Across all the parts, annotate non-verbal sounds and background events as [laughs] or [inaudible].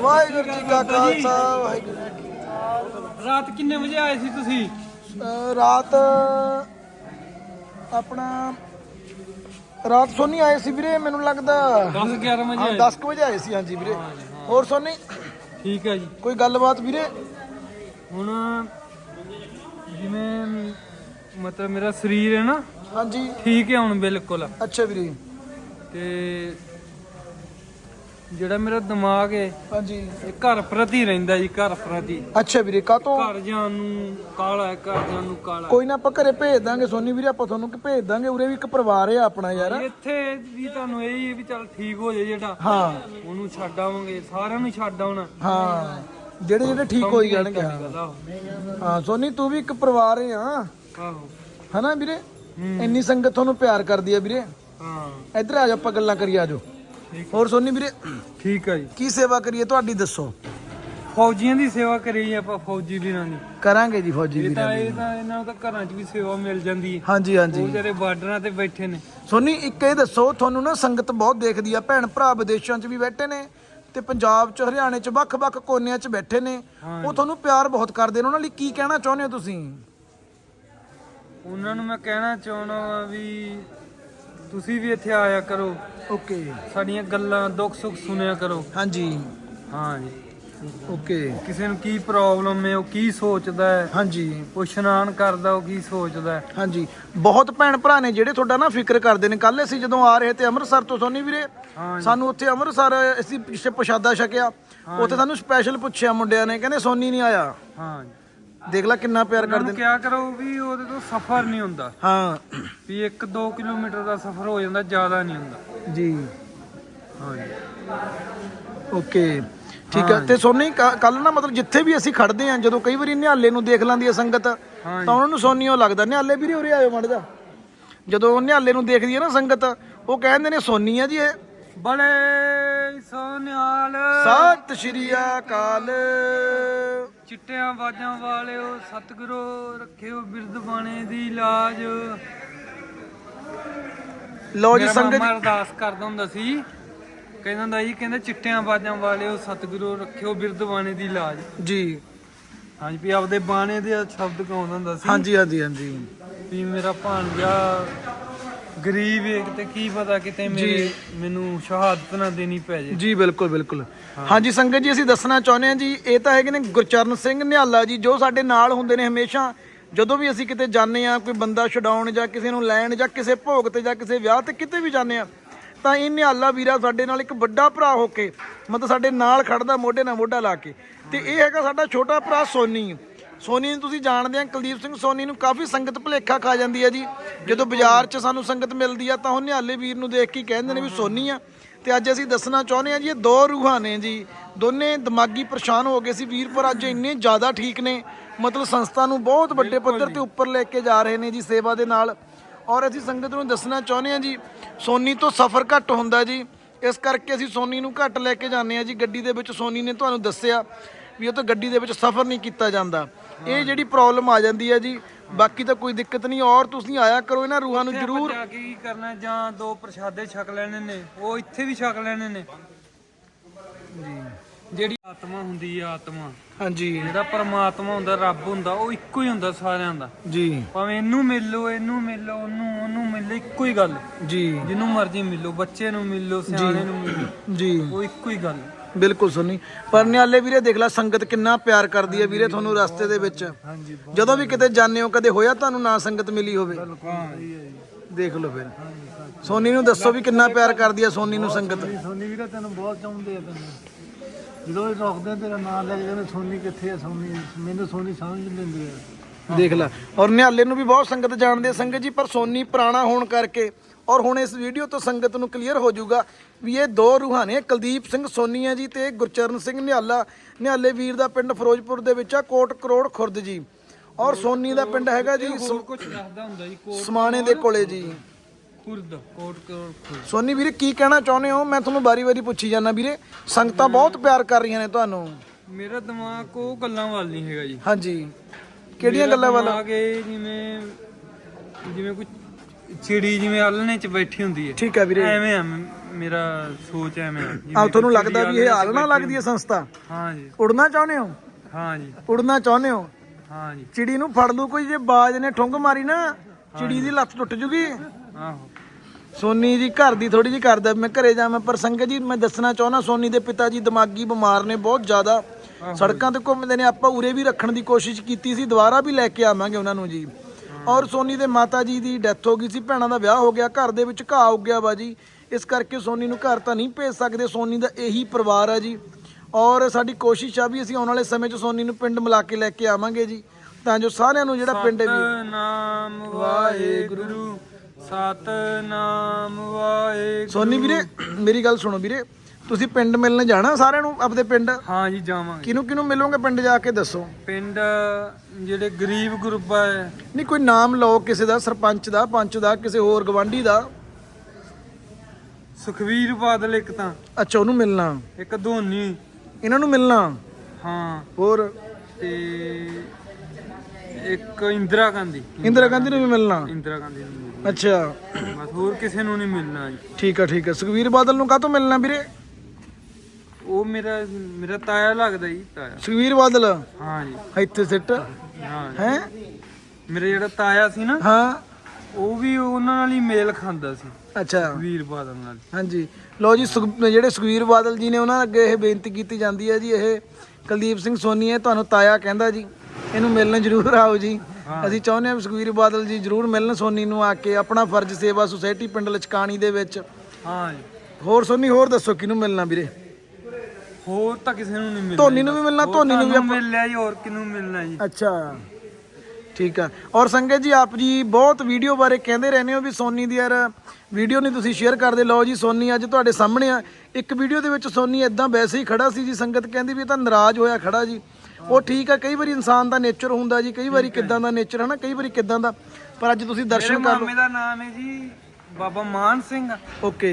ਵਾਹਿਗੁਰੂ ਜੀ ਕਾ ਖਾਲਸਾ ਵਾਹਿਗੁਰੂ ਜੀ ਕੀ ਰਾਤ ਕਿੰਨੇ ਵਜੇ ਆਏ ਸੀ ਤੁਸੀਂ? ਫਤਿਹ। ਅਹ ਰਾਤ ਆਪਣਾ ਰਾਤ ਸੋਨੀ ਆਏ ਸੀ ਵੀਰੇ ਮੈਨੂੰ ਲੱਗਦਾ। 10 11 ਵਜੇ ਹਾਂ ਆਏ। 10 ਕੁ ਵਜੇ ਆਏ ਸੀ ਹਾਂਜੀ ਵੀਰੇ। ਹੋਰ ਸੋਨੀ? ਠੀਕ ਹੈ ਜੀ। ਕੋਈ ਗੱਲਬਾਤ ਵੀਰੇ? ਹੁਣ ਜਿਵੇਂ ਮਤਲਬ ਮੇਰਾ ਸਰੀਰ ਹੈ ਨਾ ਹਾਂਜੀ। ਠੀਕ ਹੈ ਹੁਣ ਬਿਲਕੁਲ। ਅੱਛਾ ਵੀਰੇ। ਤੇ ਜਿਹੜਾ ਮੇਰਾ ਦਿਮਾਗ ਹੈ ਹਾਂਜੀ। ਇਹ ਘਰ ਪ੍ਰਤੀ ਰਹਿੰਦਾ ਜੀ ਘਰ ਪ੍ਰਤੀ। ਅੱਛਾ ਵੀਰੇ ਕਾਤੋਂ ਘਰ ਜਾਣ ਨੂੰ ਕਾਲਾ ਹੈ ਘਰ ਜਾਣ ਨੂੰ ਕਾਲਾ ਕੋਈ ਨਾ ਆਪਾਂ ਘਰੇ ਭੇਜ ਦਾਂਗੇ ਸੋਨੀ ਵੀਰੇ ਆਪਾਂ ਤੁਹਾਨੂੰ ਕਿ ਭੇਜ ਦਾਂਗੇ ਉਰੇ ਵੀ ਇੱਕ ਪਰਿਵਾਰ ਹੈ ਆਪਣਾ ਯਾਰ। ਇੱਥੇ ਵੀ ਤੁਹਾਨੂੰ ਇਹ ਹੀ ਹੈ ਵੀ ਚੱਲ ਠੀਕ ਹੋ ਜਾਏ ਜਿਹੜਾ। ਹਾਂ। ਉਹਨੂੰ ਛੱਡ ਆਵਾਂਗੇ ਸਾਰਿਆਂ ਨੂੰ ਛੱਡ ਆਉਣਾ। ਹਾਂ। ਜਿਹੜੇ ਜਿਹੜੇ ਠੀਕ ਹੋਈ ਜਾਣਗੇ ਹਾਂ। ਆਹੋ ਹਾਂ ਸੋਨੀ ਤੂੰ ਵੀ ਇੱਕ ਪਰਿਵਾਰ ਹੈ ਆ। ਆਹੋ। ਹਨਾ ਵੀਰੇ? ਹੂੰ। ਇੰਨੀ ਸੰਗਤ ਤੁਹਾਨੂੰ ਪਿਆਰ ਕਰਦੀ ਆ ਵੀਰੇ। ਹਾਂ। ਇੱਧਰ ਆ ਜਾ ਆਪਾਂ ਗੱਲਾਂ ਕਰੀਏ ਆਜੋ ਹੋਰ ਸੋਨੀ ਵੀਰੇ ਠੀਕ ਹੈ ਜੀ। ਕੀ ਸੇਵਾ ਕਰੀਏ ਤੁਹਾਡੀ ਦੱਸੋ। ਫੌਜੀਆਂ ਦੀ ਸੇਵਾ ਕਰੀ ਆਪਾਂ ਫੌਜੀ ਵੀਰਾਂ ਦੀ। ਕਰਾਂਗੇ ਜੀ ਫੌਜੀ ਇਹ ਵੀਰੇ ਤਾਂ ਇਹ ਤਾਂ ਇਹਨਾਂ ਨੂੰ ਤਾਂ ਘਰਾਂ 'ਚ ਵੀ ਸੇਵਾ ਮਿਲ ਜਾਂਦੀ ਹੈ। ਹਾਂਜੀ ਉਹ ਹਾਂਜੀ ਜਿਹੜੇ ਬਾਰਡਰਾਂ ਤੇ ਬੈਠੇ ਨੇ। ਸੋਨੀ ਇੱਕ ਇਹ ਦੱਸੋ ਤੁਹਾਨੂੰ ਨਾ ਸੰਗਤ ਬਹੁਤ ਦੇਖਦੀ ਆ ਭੈਣ ਭਰਾ ਵਿਦੇਸ਼ਾਂ 'ਚ ਵੀ ਬੈਠੇ ਨੇ ਤੇ ਪੰਜਾਬ 'ਚ ਹਰਿਆਣੇ 'ਚ ਵੱਖ-ਵੱਖ ਕੋਨਿਆਂ 'ਚ ਬੈਠੇ ਨੇ। ਉਹ ਤੁਹਾਨੂੰ ਪਿਆਰ ਬਹੁਤ ਕਰਦੇ ਨੇ। ਉਹਨਾਂ ਲਈ ਕੀ ਕਹਿਣਾ ਚਾਹੁੰਦੇ ਹੋ ਤੁਸੀਂ? ਉਹਨਾਂ ਨੂੰ ਮੈਂ ਕਹਿਣਾ ਚਾਹੁੰਦਾ ਵਾਂ ਵੀ ਤੁਸੀਂ ਵੀ ਇੱਥੇ ਆਇਆ ਕਰੋ। ਓਕੇ। ਸਾਡੀਆਂ ਗੱਲਾਂ ਦੁੱਖ ਸੁੱਖ ਸੁਣਿਆ ਕਰੋ। ਹਾਂਜੀ। ਹਾਂ ਜੀ। ਓਕੇ। ਕਿਸੇ ਨੂੰ ਕੀ ਪ੍ਰੋਬਲਮ ਹੈ ਉਹ ਕੀ ਸੋਚਦਾ ਹੈ? ਹਾਂਜੀ। ਉਹ ਇਸ਼ਨਾਨ ਕਰਦਾ ਉਹ ਕੀ ਸੋਚਦਾ ਹੈ? ਹਾਂਜੀ। ਬਹੁਤ ਭੈਣ ਭਰਾ ਨੇ ਜਿਹੜੇ ਤੁਹਾਡਾ ਨਾ ਫਿਕਰ ਕਰਦੇ ਨੇ। ਕੱਲ ਅਸੀਂ ਜਦੋਂ ਆ ਰਹੇ ਤੇ ਅੰਮ੍ਰਿਤਸਰ ਤੋਂ ਸੋਨੀ ਵੀਰੇ ਹਾਂ। ਸਾਨੂੰ ਉੱਥੇ ਅੰਮ੍ਰਿਤਸਰ ਅਸੀਂ ਪਿੱਛੇ ਪ੍ਰਸ਼ਾਦਾ ਛਕਿਆ। ਉੱਥੇ ਸਾਨੂੰ ਸਪੈਸ਼ਲ ਪੁੱਛਿਆ ਮੁੰਡਿਆਂ ਨੇ ਕਹਿੰਦੇ ਸੋਨੀ ਨਹੀਂ ਆਇਆ। ਹਾਂ ਦੇਖ ਲੈ ਕਿੰਨਾ ਪਿਆਰ ਕਰਦੇ ਨੂੰ। ਕਿਹਾ ਕਰੋ ਵੀ ਉਹਦੇ ਤੋਂ ਸਫ਼ਰ ਨਹੀਂ ਹੁੰਦਾ। ਹਾਂ। ਵੀ 1-2 ਕਿਲੋਮੀਟਰ ਦਾ ਸਫ਼ਰ ਹੋ ਜਾਂਦਾ ਜ਼ਿਆਦਾ ਨਹੀਂ ਹੁੰਦਾ। ਜੀ। ਓਕੇ। ਠੀਕ ਹੈ ਤੇ ਸੋਨੀ ਕੱਲ ਨਾ ਮਤਲਬ ਜਿੱਥੇ ਵੀ ਅਸੀਂ ਖੜਦੇ ਆਂ ਜਦੋਂ ਕਈ ਵਾਰੀ ਨਿਹਾਲੇ ਨੂੰ ਦੇਖ ਲੈਂਦੀ ਹੈ ਸੰਗਤ ਤਾਂ ਉਹਨਾਂ ਨੂੰ ਸੋਨੀਓ ਲੱਗਦਾ। ਨਿਹਾਲੇ ਵੀਰੇ ਉਰੇ ਆਇਓ ਮੜ ਜਾ ਜਦੋਂ ਨਿਹਾਲੇ ਨੂੰ ਦੇਖਦੀ ਹੈ ਨਾ ਸੰਗਤ ਉਹ ਕਹਿੰਦੇ ਨੇ ਸੋਨੀ ਆ ਜੀ ਇਹ। ਬੜੇ ਸੋਨਿਆਲ। ਸਤਿ ਸ਼੍ਰੀ ਅਕਾਲ। ਚਿੱਟਿਆਂ ਬਾਜਾਂ ਵਾਲਿਓ ਸਤਿਗੁਰੂ ਰੱਖਿਓ ਬਿਰਧ ਬਾਣੇ ਦੀ ਲਾਜ। ਲਓ ਜੀ ਸੰਗਤ ਮਾਮਾ ਅਰਦਾਸ ਕਰਦਾ ਹੁੰਦਾ ਸੀ। ਕਹਿੰਦਾ ਹੁੰਦਾ ਜੀ ਕਹਿੰਦਾ ਚਿੱਟਿਆਂ ਬਾਜਾਂ ਵਾਲਿਓ ਸਤਿਗੁਰੂ ਰੱਖਿਓ ਬਿਰਧ ਬਾਣੇ ਦੀ ਲਾਜ। ਜੀ। ਹਾਂਜੀ ਵੀ ਆਪਦੇ ਬਾਣੇ ਦੇ ਸ਼ਬਦ ਗਾਉਂਦਾ ਹੁੰਦਾ ਸੀ। ਹਾਂਜੀ ਹਾਂਜੀ ਹਾਂਜੀ। ਵੀ ਮੇਰਾ ਭਾਣਜਾ ਗਰੀਬ ਹੈ ਤੇ ਕੀ ਪਤਾ ਕਿਤੇ ਮੇਰੇ ਮੈਨੂੰ ਸ਼ਹਾਦਤ ਨਾ ਦੇਣੀ ਪੈ ਜੇ। ਜੀ ਬਿਲਕੁਲ ਬਿਲਕੁਲ। ਹਾਂਜੀ ਸੰਗਤ ਜੀ ਅਸੀਂ ਦੱਸਣਾ ਚਾਹੁੰਦੇ ਹਾਂ ਜੀ ਇਹ ਤਾਂ ਹੈਗੇ ਨੇ ਗੁਰਚਰਨ ਸਿੰਘ ਨਿਹਾਲਾ ਜੀ ਜੋ ਸਾਡੇ ਨਾਲ ਹੁੰਦੇ ਨੇ ਹਮੇਸ਼ਾ। ਜਦੋਂ ਵੀ ਅਸੀਂ ਕਿਤੇ ਜਾਂਦੇ ਆ ਕੋਈ ਬੰਦਾ ਛਡਾਉਣ ਜਾਂ ਕਿਸੇ ਨੂੰ ਲੈਣ ਜਾਂ ਕਿਸੇ ਭੋਗ ਤੇ ਜਾਂ ਕਿਸੇ ਵਿਆਹ ਤੇ ਕਿਤੇ ਵੀ ਜਾਂਦੇ ਆ ਤਾਂ ਇਹ ਨਿਹਾਲਾ ਵੀਰਾ ਸਾਡੇ ਨਾਲ ਇੱਕ ਵੱਡਾ ਭਰਾ ਹੋ ਕੇ ਮਤਲਬ ਸਾਡੇ ਨਾਲ ਖੜਦਾ ਮੋਢੇ ਨਾਲ ਮੋਢਾ ਲਾ ਕੇ। ਤੇ ਇਹ ਹੈਗਾ ਸਾਡਾ ਛੋਟਾ ਭਰਾ ਸੋਨੀ। ਸੋਨੀ ਨੂੰ ਤੁਸੀਂ ਜਾਣਦੇ ਆ ਕੁਲਦੀਪ ਸਿੰਘ ਸੋਨੀ ਨੂੰ ਕਾਫੀ ਸੰਗਤ ਭੁਲੇਖਾ ਖਾ ਜਾਂਦੀ ਹੈ ਜੀ। ਜਦੋਂ ਬਾਜ਼ਾਰ 'ਚ ਸਾਨੂੰ ਸੰਗਤ ਮਿਲਦੀ ਆ ਤਾਂ ਉਹ ਨਿਹਾਲੇ ਵੀਰ ਨੂੰ ਦੇਖ ਕੇ ਕਹਿੰਦੇ ਨੇ ਵੀ ਸੋਨੀ ਆ। ਤੇ ਅੱਜ ਅਸੀਂ ਦੱਸਣਾ ਚਾਹੁੰਦੇ ਆ ਜੀ ਇਹ ਦੋ ਰੂਹਾਂ ਨੇ ਜੀ। ਦੋਨੇ ਦਿਮਾਗੀ ਪਰੇਸ਼ਾਨ ਹੋ ਗਏ ਸੀ ਵੀਰ ਪਰ ਅੱਜ ਇੰਨੇ ਜ਼ਿਆਦਾ ਠੀਕ ਨੇ। ਮਤਲਬ ਸੰਸਥਾ ਨੂੰ ਬਹੁਤ ਵੱਡੇ ਪੱਧਰ ਤੇ ਉੱਪਰ ਲੈ ਕੇ ਜਾ ਰਹੇ ਨੇ ਜੀ ਸੇਵਾ ਦੇ ਨਾਲ। ਔਰ ਅਸੀਂ ਸੰਗਤ ਨੂੰ ਦੱਸਣਾ ਚਾਹੁੰਦੇ ਆ ਜੀ ਸੋਨੀ ਤੋਂ ਸਫ਼ਰ ਘੱਟ ਹੁੰਦਾ ਜੀ। ਇਸ ਕਰਕੇ ਅਸੀਂ ਸੋਨੀ ਨੂੰ ਘੱਟ ਲੈ ਕੇ ਜਾਂਦੇ ਆ ਜੀ। ਗੱਡੀ ਦੇ ਵਿੱਚ ਸੋਨੀ ਨੇ ਤੁਹਾਨੂੰ ਦੱਸਿਆ ਵੀ ਉਹ ਤਾਂ ਗੱਡੀ ਦੇ ਵਿੱਚ ਸਫ਼ਰ ਨਹੀਂ ਕੀਤਾ ਜਾਂਦਾ। ਇਹ ਜਿਹੜੀ ਪ੍ਰੋਬਲਮ ਆ ਜਾਂਦੀ ਹੈ ਜੀ ਬਾਕੀ ਤਾਂ ਕੋਈ ਦਿੱਕਤ ਨਹੀਂ ਔਰ ਤੁਸੀਂ ਆਇਆ ਕਰੋ ਇਹਨਾਂ ਰੂਹਾਂ ਨੂੰ ਜ਼ਰੂਰ। ਜਾ ਕੇ ਕੀ ਕਰਨਾ ਜਾਂ ਦੋ ਪ੍ਰਸ਼ਾਦੇ ਛਕ ਲੈਣੇ ਨੇ ਉਹ ਇੱਥੇ ਵੀ ਛਕ ਲੈਣੇ ਨੇ। ਜੀ। ਜਿਹੜੀ ਆਤਮਾ ਹੁੰਦੀ ਆ ਆਤਮਾ ਹਾਂਜੀ। ਜਿਹੜਾ ਪਰਮਾਤਮਾ ਹੁੰਦਾ ਰੱਬ ਹੁੰਦਾ ਉਹ ਇੱਕੋ ਹੀ ਹੁੰਦਾ ਸਾਰਿਆਂ ਦਾ। ਜੀ। ਭਾਵੇਂ ਇਹਨੂੰ ਮਿਲ ਇਹਨੂੰ ਮਿਲ ਉਹਨੂੰ ਉਹਨੂੰ ਮਿਲ ਇੱਕੋ ਹੀ ਗੱਲ। ਜੀ। ਜਿਹਨੂੰ ਮਰਜ਼ੀ ਮਿਲ ਬੱਚੇ ਨੂੰ ਮਿਲ ਸਿਆਣੇ ਨੂੰ ਮਿਲ ਜੀ। ਉਹ ਇੱਕੋ ਹੀ ਗੱਲ। ਬਿਲਕੁਲ ਸੁਣੀ। ਪਰ ਨਿਆਲੇ ਵੀਰੇ ਦੇਖ ਲੈ ਸੰਗਤ ਕਿੰਨਾ ਪਿਆਰ ਕਰਦੀ ਹੈ ਵੀਰੇ ਤੁਹਾਨੂੰ ਰਸਤੇ ਦੇ ਵਿੱਚ। ਹਾਂਜੀ ਜਦੋਂ ਵੀ ਕਿਤੇ ਜਾਂਦੇ ਹੋ ਕਦੇ ਹੋਇਆ ਤੁਹਾਨੂੰ ਨਾ ਸੰਗਤ ਮਿਲੀ ਹੋਵੇ? ਹਾਂ। ਦੇਖ ਲਓ ਫਿਰ। ਸੋਨੀ ਨੂੰ ਦੱਸੋ ਵੀ ਕਿੰਨਾ ਪਿਆਰ ਕਰਦੀ ਹੈ ਸੋਨੀ ਨੂੰ ਸੰਗਤ। ਸੋਨੀ ਵੀਰੇ ਤੈਨੂੰ ਬਹੁਤ ਚਾਹੁੰਦੇ ਆ ਤੈਨੂੰ। ਜਦੋਂ ਇਹ ਰੋਕਦੇ ਆ, ਤੇਰਾ ਨਾਮ ਲੈ ਕੇ ਕਹਿੰਦੇ ਸੋਨੀ ਕਿੱਥੇ ਆ ਸੋਨੀ? ਮੈਨੂੰ ਸੋਨੀ ਸਮਝ ਨਹੀਂ ਲੈਂਦੇ ਆ। ਦੇਖ ਲੈ। ਔਰ ਨਿਹਾਲੇ ਨੂੰ ਵੀ ਬਹੁਤ ਸੰਗਤ ਜਾਣਦੀ ਸੰਗਤ ਜੀ ਪਰ ਸੋਨੀ ਪੁਰਾਣਾ ਹੋਣ ਕਰਕੇ ਔਰ ਹੁਣ ਇਸ ਵੀਡੀਓ ਤੋਂ ਸੰਗਤ ਨੂੰ ਕਲੀਅਰ ਹੋ ਜਾਊਗਾ ਵੀ ਇਹ ਦੋ ਰੂਹਾਂ ਨੇ ਕੁਲਦੀਪ ਸਿੰਘ ਸੋਨੀ ਹੈ ਜੀ ਤੇ ਗੁਰਚਰਨ ਸਿੰਘ ਨਿਹਾਲਾ ਨਿਹਾਲੇ ਵੀਰ ਦਾ ਪਿੰਡ ਫਿਰੋਜ਼ਪੁਰ ਦੇ ਵਿੱਚ ਆ ਕੋਟ ਕਰੋੜ ਖੁਰਦ ਜੀ। ਔਰ ਸੋਨੀ ਦਾ ਪਿੰਡ ਹੈਗਾ ਜੀ ਸਮ- ਕੁਝ ਦੱਸਦਾ ਹੁੰਦਾ ਜੀ ਕੋਟ ਸਮਾਣੇ ਦੇ ਕੋਲੇ ਜੀ। ਖੁਰਦ ਕੋਟ ਕਰੋੜ ਖੁਰਦ। ਸੋਨੀ ਵੀਰੇ ਕੀ ਕਹਿਣਾ ਚਾਹੁੰਦੇ ਹੋ? ਮੈਂ ਤੁਹਾਨੂੰ ਵਾਰੀ-ਵਾਰੀ ਪੁੱਛੀ ਜਾਂਦਾ ਵੀਰੇ। ਸੰਗਤਾਂ ਬਹੁਤ ਪਿਆਰ ਕਰ ਰਹੀਆਂ ਨੇ ਤੁਹਾਨੂੰ। ਮੇਰਾ ਦਿਮਾਗ ਉਹ ਗੱਲਾਂ ਵੱਲ ਨਹੀਂ ਹੈਗਾ ਜੀ। ਹਾਂਜੀ। ਕਿਹੜੀਆਂ ਗੱਲਾਂ ਵੱਲ? ਦਿਮਾਗ ਇਹ ਜਿਵੇਂ ਜਿਵੇਂ ਕੋਈ ਚਿੜੀ ਜਿਵੇਂ ਆਲਣੇ 'ਚ ਬੈਠੀ ਹੁੰਦੀ ਹੈ। ਠੀਕ ਹੈ ਵੀਰੇ। ਐਵੇਂ ਆ ਮ- ਮੇਰਾ ਸੋਚ ਐਵੇਂ ਆ। ਜਿਵੇਂ ਆ ਤੁਹਾਨੂੰ ਲੱਗਦਾ ਵੀ ਇਹ ਨਾਲ ਲੱਗਦੀ ਹੈ ਸੰਸਥਾ? ਹਾਂ ਜੀ। ਉੜਨਾ ਚਾਹੁੰਦੇ ਹੋ? ਹਾਂ ਜੀ। ਉੜਨਾ ਚਾਹੁੰਦੇ ਹੋ? ਹਾਂ ਜੀ। ਚਿੜੀ ਨੂੰ ਫੜ ਲੂ ਕੋਈ ਜੇ ਬਾਜ ਨੇ ਠੁੰਗ ਮਾਰੀ ਨਾ ਚਿੜੀ ਦੀ ਲੱਤ ਟੁੱਟ ਜੂਗੀ। ਆਹੋ। ਸੋਨੀ ਜੀ ਘਰ ਦੀ ਥੋੜੀ ਜੀ ਕਰਦਾ ਮੈਂ ਘਰੇ ਜਾਵਾਂ ਪਰ ਸੰਗਤ ਜੀ ਮੈਂ ਦੱਸਣਾ ਚਾਹੁੰਦਾ ਸੋਨੀ ਦੇ ਪਿਤਾ ਜੀ ਦਿਮਾਗੀ ਬਿਮਾਰ ਨੇ ਬਹੁਤ ਜ਼ਿਆਦਾ। ਸੜਕਾਂ ਤੇ ਘੁੰਮਦੇ ਨੇ ਆਪਾਂ ਉਰੇ ਵੀ ਰੱਖਣ ਦੀ ਕੋਸ਼ਿਸ਼ ਕੀਤੀ ਸੀ ਦੁਬਾਰਾ ਵੀ ਲੈ ਕੇ ਆਵਾਂਗੇ ਉਹਨਾਂ ਨੂੰ ਜੀ। ਔਰ ਸੋਨੀ ਦੇ ਮਾਤਾ ਜੀ ਦੀ ਡੈਥ ਹੋ ਗਈ ਸੀ ਭੈਣਾਂ ਦਾ ਵਿਆਹ ਹੋ ਗਿਆ ਘਰ ਦੇ ਵਿੱਚ ਘਾਹ ਉੱਗ ਗਿਆ ਵਾ ਜੀ। ਇਸ ਕਰਕੇ ਸੋਨੀ ਨੂੰ ਘਰ ਤਾਂ ਨਹੀਂ ਭੇਜ ਸਕਦੇ ਸੋਨੀ ਦਾ ਇਹੀ ਪਰਿਵਾਰ ਆ ਜੀ। ਔਰ ਸਾਡੀ ਕੋਸ਼ਿਸ਼ ਆ ਵੀ ਅਸੀਂ ਆਉਣ ਵਾਲੇ ਸਮੇਂ 'ਚ ਸੋਨੀ ਨੂੰ ਪਿੰਡ ਮਿਲਾ ਕੇ ਲੈ ਕੇ ਆਵਾਂਗੇ ਜੀ। ਤਾਂ ਜੋ ਸਾਰਿਆਂ ਨੂੰ ਜਿਹੜਾ ਪਿੰਡ ਹੈ ਵੀ ਨਾਮ ਵਾਹਿਗੁਰੂ ਸਤਨਾਮ ਵਾਹਿਗੁਰੂ। ਸੋਨੀ ਵੀਰੇ ਮੇਰੀ ਗੱਲ ਸੁਣੋ ਵੀਰੇ। ਤੁਸੀਂ ਪਿੰਡ ਮਿਲਣ ਜਾਣਾ ਸਾਰਿਆਂ ਨੂੰ ਆਪਦੇ ਪਿੰਡ? ਹਾਂ ਜੀ ਜਾਵਾਂਗੇ। ਕਿਹਨੂੰ ਕਿਹਨੂੰ ਮਿਲੋਗੇ ਪਿੰਡ ਜਾ ਕੇ ਦੱਸੋ? ਪਿੰਡ ਜਿਹੜੇ ਗਰੀਬ ਗੁਰਬਾ ਹੈ ਨਹੀਂ ਕੋਈ ਨਾਮ ਲਓ ਕਿਸੇ ਦਾ ਸਰਪੰਚ ਦਾ ਪੰਚ ਦਾ ਕਿਸੇ ਹੋਰ ਗਵਾਂਢੀ ਦਾ। ਸੁਖਵੀਰ ਬਾਦਲ ਇੱਕ ਤਾਂ। ਅੱਛਾ ਉਹਨੂੰ ਮਿਲਣਾ। ਇੱਕ ਧੋਨੀ। ਇਹਨਾਂ ਨੂੰ ਮਿਲਣਾ? ਹਾਂ। ਹੋਰ? ਤੇ ਇੱਕ ਇੰਦਰਾ ਗਾਂਧੀ। ਇੰਦਰਾ ਗਾਂਧੀ ਨੂੰ ਵੀ ਮਿਲਣਾ? ਇੰਦਰਾ ਗਾਂਧੀ ਨੂੰ। ਅੱਛਾ। ਬਸ ਹੋਰ ਕਿਸੇ ਨੂੰ ਨਹੀਂ ਮਿਲਣਾ ਜੀ। ਠੀਕ ਆ ਠੀਕ ਆ। ਸੁਖਵੀਰ ਬਾਦਲ ਨੂੰ ਕਾਹਤੋਂ ਮਿਲਣਾ ਵੀਰੇ? ਉਹ ਮੇਰਾ ਮੇਰਾ ਤਾਇਆ ਲੱਗਦਾ ਜੀ ਤਾਇਆ। ਸੁਖਵੀਰ ਬਾਦਲ? ਹਾਂ ਜੀ। ਇੱਥੇ ਸਿੱਟ। ਹਾਂ ਜੀ। ਹੈ? ਮੇਰਾ ਜਿਹੜਾ ਤਾਇਆ ਸੀ ਨਾ ਹਾਂ। ਉਹ ਵੀ ਉਹਨਾਂ ਨਾਲ ਹੀ ਮੇਲ ਖਾਂਦਾ ਸੀ। ਅੱਛਾ। ਵੀਰ ਬਾਦਲ ਨਾਲ। ਹਾਂਜੀ। ਲਓ ਜੀ ਸੁਖ- ਜਿਹੜੇ ਸੁਖਵੀਰ ਬਾਦਲ ਜੀ ਨੇ ਉਹਨਾਂ ਅੱਗੇ ਇਹ ਬੇਨਤੀ ਕੀਤੀ ਜਾਂਦੀ ਹੈ ਜੀ ਇਹ ਕੁਲਦੀਪ ਸਿੰਘ ਸੋਨੀ ਹੈ ਤੁਹਾਨੂੰ ਤਾਇਆ ਕਹਿੰਦਾ ਜੀ। ਇਹਨੂੰ ਮਿਲਣ ਜ਼ਰੂਰ ਆਓ ਜੀ। ਅਸੀਂ ਚਾਹੁੰਦੇ ਹਾਂ ਵੀ ਸੁਖਵੀਰ ਬਾਦਲ ਜੀ ਜ਼ਰੂਰ ਮਿਲਣ ਸੋਨੀ ਨੂੰ ਆ ਕੇ ਆਪਣਾ ਫਰਜ਼ ਸੇਵਾ ਸੁਸਾਇਟੀ ਪਿੰਡ ਲਚਕਾਣੀ ਦੇ ਵਿੱਚ। ਹਾਂ ਜੀ। ਹੋਰ ਸੋਨੀ ਹੋਰ ਦੱਸੋ ਕਿਹਨੂੰ ਮਿਲਣਾ ਵੀਰੇ? ਹੋਰ ਤਾਂ ਕਿਸੇ ਨੂੰ ਨਹੀਂ ਮਿਲਣਾ ਧੋਨੀ ਨੂੰ ਵੀ ਮਿਲਣਾ ਧੋਨੀ ਨੂੰ ਵੀ ਤੁਹਾਨੂੰ ਮਿਲ ਲਿਆ ਜੀ ਹੋਰ ਕਿਹਨੂੰ ਮਿਲਣਾ ਜੀ? ਅੱਛਾ। ਠੀਕ ਆ। ਔਰ ਸੰਗਤ ਜੀ ਆਪ ਜੀ ਬਹੁਤ ਵੀਡੀਓ ਬਾਰੇ ਕਹਿੰਦੇ ਰਹਿੰਦੇ ਹੋ ਵੀ ਸੋਨੀ ਦੀ ਯਾਰ ਵੀਡੀਓ ਨਹੀਂ ਤੁਸੀਂ ਸ਼ੇਅਰ ਕਰਦੇ। ਲਓ ਜੀ ਸੋਨੀ ਅੱਜ ਤੁਹਾਡੇ ਸਾਹਮਣੇ ਆ। ਇੱਕ ਵੀਡੀਓ ਦੇ ਵਿੱਚ ਸੋਨੀ ਇਦਾਂ ਵੈਸੇ ਹੀ ਖੜਾ ਸੀ ਜੀ ਸੰਗਤ ਕਹਿੰਦੀ ਵੀ ਇਹ ਤਾਂ ਨਾਰਾਜ਼ ਹੋਇਆ ਖੜਾ ਜੀ। ਉਹ ਠੀਕ ਆ ਕਈ ਵਾਰੀ ਇਨਸਾਨ ਦਾ ਨੇਚਰ ਹੁੰਦਾ ਜੀ ਕਈ ਵਾਰੀ ਕਿਦਾਂ ਦਾ ਨੇਚਰ ਹਨਾ? ਕਈ ਵਾਰੀ ਕਿਦਾਂ ਦਾ। ਪਰ ਅੱਜ ਤੁਸੀਂ ਮੇਰੇ ਦਰਸ਼ਨ ਕਰ ਮਾਮੇ ਦਾ ਨਾਮ ਹੈ ਜੀ ਬਾਬਾ ਮਾਨ ਸਿੰਘ। ਲਓ ਓਕੇ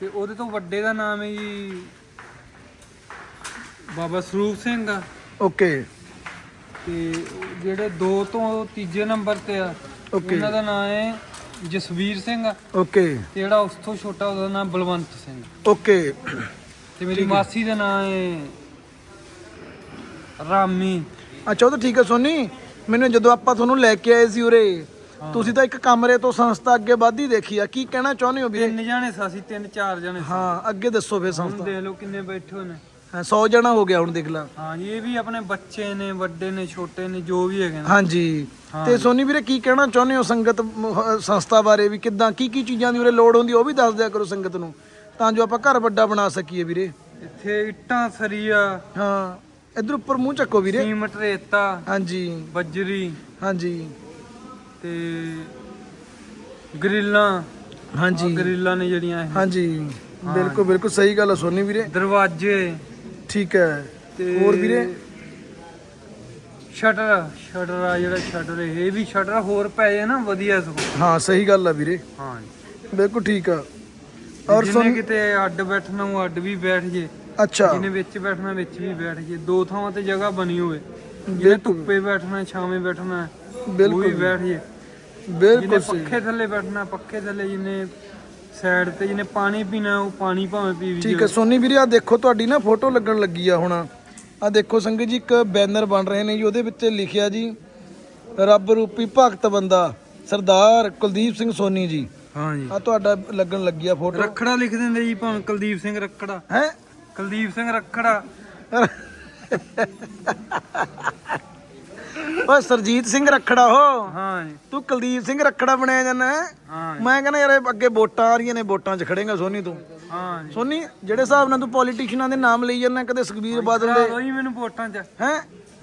ਤੇ ਉਹਦੇ ਤੋਂ ਵੱਡੇ ਦਾ ਨਾਮ ਹੈ ਜੀ ਬਾਬਾ ਸਰੂਪ ਸਿੰਘ ਆ। ਓਕੇ। ਤੇ ਜਿਹੜੇ ਦੋ ਤੋਂ ਤੀਜੇ ਨੰਬਰ ਤੇ ਆ ਓਕੇ। ਉਹਨਾਂ ਦਾ ਨਾਮ ਹੈ ਜਸਵੀਰ ਸਿੰਘ ਆ। ਓਕੇ। ਤੇ ਜਿਹੜਾ ਉਸ ਤੋਂ ਛੋਟਾ ਉਹਦਾ ਨਾਮ ਬਲਵੰਤ ਸਿੰਘ ਓਕੇ। ਤੇ ਮੇਰੀ ਮਾਸੀ ਦਾ ਨਾਮ ਹੈ ਰਾਮੀ। ਅੱਛਾ ਉਹ ਤਾਂ ਠੀਕ ਹੈ ਸੋਨੀ। ਮੈਨੂੰ ਜਦੋਂ ਆਪਾਂ ਤੁਹਾਨੂੰ ਲੈ ਕੇ ਆਏ ਸੀ ਉਰੇ ਤੁਸੀਂ ਤਾਂ ਇੱਕ ਕਮਰੇ ਤੋਂ ਸੰਸਥਾ ਅੱਗੇ ਵਾਧੀ ਦੇਖੀ ਆ। ਕੀ ਕਹਿਣਾ ਚਾਹੁੰਦੇ ਹੋ ਵੀਰੇ? ਤਿੰਨ ਜਾਣੇ ਸਾਂ ਅਸੀਂ ਤਿੰਨ ਚਾਰ ਜਾਣੇ ਸੀ। ਹਾਂ ਅੱਗੇ ਦੱਸੋ ਫੇਰ ਹੁਣ ਸੰਸਥਾ। ਦੇਖ ਲਓ ਕਿੰਨੇ ਬੈਠੇ ਹੋਏ ਨੇ। ਹਾਂ 100 ਜਣਾ ਹੋ ਗਿਆ ਹੁਣ ਦੇਖ ਲਾ। ਹਾਂ ਜੀ ਇਹ ਵੀ ਆਪਣੇ ਬੱਚੇ ਨੇ ਵੱਡੇ ਨੇ ਛੋਟੇ ਨੇ ਜੋ ਵੀ ਹੈਗੇ ਨੇ। ਹਾਂਜੀ। ਤੇ ਸੋਨੀ ਵੀਰੇ ਕੀ ਕਹਿਣਾ ਚਾਹੁੰਦੇ ਹੋ ਸੰਗਤ ਮ- ਸੰਸਥਾ ਬਾਰੇ ਵੀ? ਕਿੱਦਾਂ ਕੀ ਕੀ ਚੀਜ਼ਾਂ ਦੀ ਉਰੇ ਲੋੜ ਹੁੰਦੀ ਉਹ ਵੀ ਦੱਸ ਦਿਆ ਕਰੋ ਸੰਗਤ ਨੂੰ। ਤਾਂ ਜੋ ਆਪਾਂ ਘਰ ਵੱਡਾ ਬਣਾ ਸਕੀਏ ਵੀਰੇ। ਇੱਥੇ ਇੱਟਾਂ ਸਰੀਆ ਹਾਂ ਇਧਰ ਉੱਪਰ ਮੂੰਹ ਚੱਕੋ ਵੀਰੇ। ਸੀਮਟ ਰੇਤਾ ਹਾਂਜੀ। ਬੱਜਰੀ ਹਾਂਜੀ। ਤੇ ਗਰਿੱਲਾਂ। ਹਾਂਜੀ। ਗਰਿੱਲਾਂ ਨੇ ਜਿਹੜੀਆਂ ਇਹ। ਹਾਂਜੀ। ਬਿਲਕੁਲ ਬਿਲਕੁਲ ਸਹੀ ਗੱਲ ਹੈ ਸੋਨੀ ਵੀਰੇ। ਦਰਵਾਜ਼ੇ। ਠੀਕ ਹੈ ਤੇ ਹੋਰ ਵੀਰੇ ਸ਼ਟਰ ਸ਼ਟਰ ਆ ਜਿਹੜਾ ਸ਼ਟਰ ਇਹ ਵੀ ਸ਼ਟਰ ਹੋਰ ਪੈ ਜਾਏ ਨਾ ਵਧੀਆ ਸਗੋਂ ਹਾਂ ਸਹੀ ਗੱਲ ਆ ਵੀਰੇ ਹਾਂ ਜੀ। ਬਿਲਕੁਲ ਠੀਕ ਆ ਔਰ ਜਿਹਨੇ ਸੋਨੀ ਕਿਤੇ ਅੱਡ ਬੈਠਣਾ ਉਹ ਅੱਡ ਵੀ ਬੈਠ ਜੇ ਅੱਛਾ ਜਿਹਨੇ ਵਿੱਚ ਬੈਠਣਾ ਵਿੱਚ ਵੀ ਬੈਠ ਜੇ ਦੋ ਥਾਵਾਂ ਤੇ ਜਗ੍ਹਾ ਬਣੀ ਹੋਵੇ ਜਿਹਨੇ ਧੁੱਪੇ ਬੈਠਣਾ ਛਾਵੇਂ ਬੈਠਣਾ ਉਹ ਵੀ ਬਿਲਕੁਲ ਬੈਠ ਜੇ ਜਿਹਨੇ ਬਿਲਕੁਲ ਸਹੀ ਪੱਖੇ ਥੱਲੇ ਬੈਠਣਾ ਪੱਖੇ ਥੱਲੇ ਜਿਹਨੇ ਸਾਈਡ ਤੇ ਜਿਹਨੇ ਪਾਣੀ ਪੀਣਾ ਉਹ ਪਾਣੀ ਭਾਵੇਂ ਪੀ ਵੀ ਠੀਕ ਹੈ ਸੋਨੀ ਵੀਰੇ ਆ ਦੇਖੋ ਤੁਹਾਡੀ ਨਾ ਫੋਟੋ ਲੱਗਣ ਲੱਗੀ ਆ ਹੁਣ। ਆ ਦੇਖੋ ਸੰਗਤ ਜੀ ਇੱਕ ਬੈਨਰ ਬਣ ਰਹੇ ਨੇ ਜੀ ਉਹਦੇ ਵਿੱਚ ਲਿਖਿਆ ਜੀ ਰੱਬ ਰੂਪੀ ਭਗਤ ਬੰਦਾ ਸਰਦਾਰ ਕੁਲਦੀਪ ਸਿੰਘ ਸੋਨੀ ਜੀ। ਹਾਂ ਜੀ। ਆ ਤੁਹਾਡਾ ਲੱਗਣ ਲੱਗੀ ਆ ਫੋਟੋ। ਰੱਖੜਾ ਲਿਖ ਦਿੰਦੇ ਜੀ ਭਾਵੇਂ ਕੁਲਦੀਪ ਸਿੰਘ ਰੱਖੜਾ। ਹੈ? ਕੁਲਦੀਪ ਸਿੰਘ ਰੱਖੜਾ। [laughs] ਓਏ ਸਰਜੀਤ ਸਿੰਘ ਰਖੜਾ ਹੋ। ਹਾਂ ਜੀ। ਤੂੰ ਕੁਲਦੀਪ ਸਿੰਘ ਰਖੜਾ ਬਣਿਆ ਜਾਂਦਾ ਹਾਂ। ਮੈਂ ਕਹਿੰਦਾ ਯਾਰ ਇਹ ਅੱਗੇ ਵੋਟਾਂ ਆ ਰਹੀਆਂ ਨੇ ਵੋਟਾਂ 'ਚ ਖੜੇਗਾ ਸੋਨੀ ਤੂੰ। ਹਾਂ ਜੀ। ਸੋਨੀ ਜਿਹੜੇ ਹਿਸਾਬ ਨਾਲ ਤੂੰ ਪੋਲੀਟੀਸ਼ੀਅਨਾਂ ਦੇ ਨਾਮ ਲਈ ਜਾਂਦਾ ਕਦੇ ਸੁਖਬੀਰ ਬਾਦਲ ਦੇ ਲੋ ਜੀ ਮੈਨੂੰ ਵੋਟਾਂ ਚ। ਹੈ?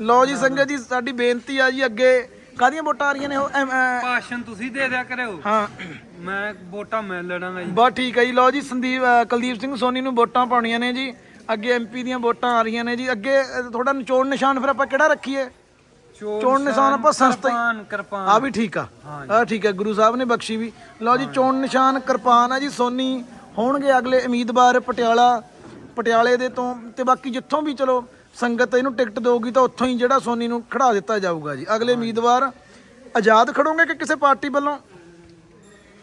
ਲਓ ਜੀ ਸੰਗਤ ਜੀ ਸਾਡੀ ਬੇਨਤੀ ਆ ਜੀ ਅੱਗੇ। ਕਾਹਦੀਆਂ ਵੋਟਾਂ ਆ ਰਹੀਆਂ ਨੇ ਭਾਸ਼ਣ ਤੁਸੀਂ ਦੇ ਦਿਆ ਕਰਿਓ। ਹਾਂ। ਮੈਂ ਵੋਟਾਂ ਮੈਂ ਲੜਾਂਗਾ ਜੀ। ਬਸ ਠੀਕ ਹੈ ਜੀ। ਲਓ ਜੀ ਸੰਦੀਪ ਕੁਲਦੀਪ ਸਿੰਘ ਸੋਨੀ ਨੂੰ ਵੋਟਾਂ ਪਾਉਣੀਆਂ ਨੇ ਜੀ। ਅੱਗੇ ਐਮਪੀ ਦੀਆਂ ਵੋਟਾਂ ਆ ਰਹੀਆਂ ਨੇ ਜੀ। ਅੱਗੇ ਥੋੜਾ ਨਿਚੋੜ ਨਿਸ਼ਾਨ ਫਿਰ ਆਪਾਂ ਕਿਹੜਾ ਰੱਖੀਏ? ਚੋਣ ਨਿਸ਼ਾਨ ਆਪਾਂ ਸੰਸਥਾ ਕਿਰਪਾਨ ਕਿਰਪਾਨ। ਆ ਵੀ ਠੀਕ ਆ। ਆ ਠੀਕ ਹੈ ਗੁਰੂ ਸਾਹਿਬ ਨੇ ਬਖਸ਼ੀ ਵੀ। ਲਓ ਜੀ ਚੋਣ ਨਿਸ਼ਾਨ ਕਿਰਪਾਨ ਆ ਜੀ ਸੋਨੀ ਹੋਣਗੇ ਅਗਲੇ ਉਮੀਦਵਾਰ ਪਟਿਆਲਾ। ਪਟਿਆਲੇ ਦੇ ਤੋਂ ਤੇ ਬਾਕੀ ਜਿੱਥੋਂ ਵੀ ਚਲੋ ਸੰਗਤ ਇਹਨੂੰ ਟਿਕਟ ਦੇਊਗੀ ਤਾਂ ਉੱਥੋਂ ਹੀ ਜਿਹੜਾ ਸੋਨੀ ਨੂੰ ਖੜਾ ਦਿੱਤਾ ਜਾਊਗਾ ਜੀ। ਅਗਲੇ ਉਮੀਦਵਾਰ ਆਜ਼ਾਦ ਖੜੋਗੇ ਕਿ ਕਿਸੇ ਪਾਰਟੀ ਵੱਲੋਂ?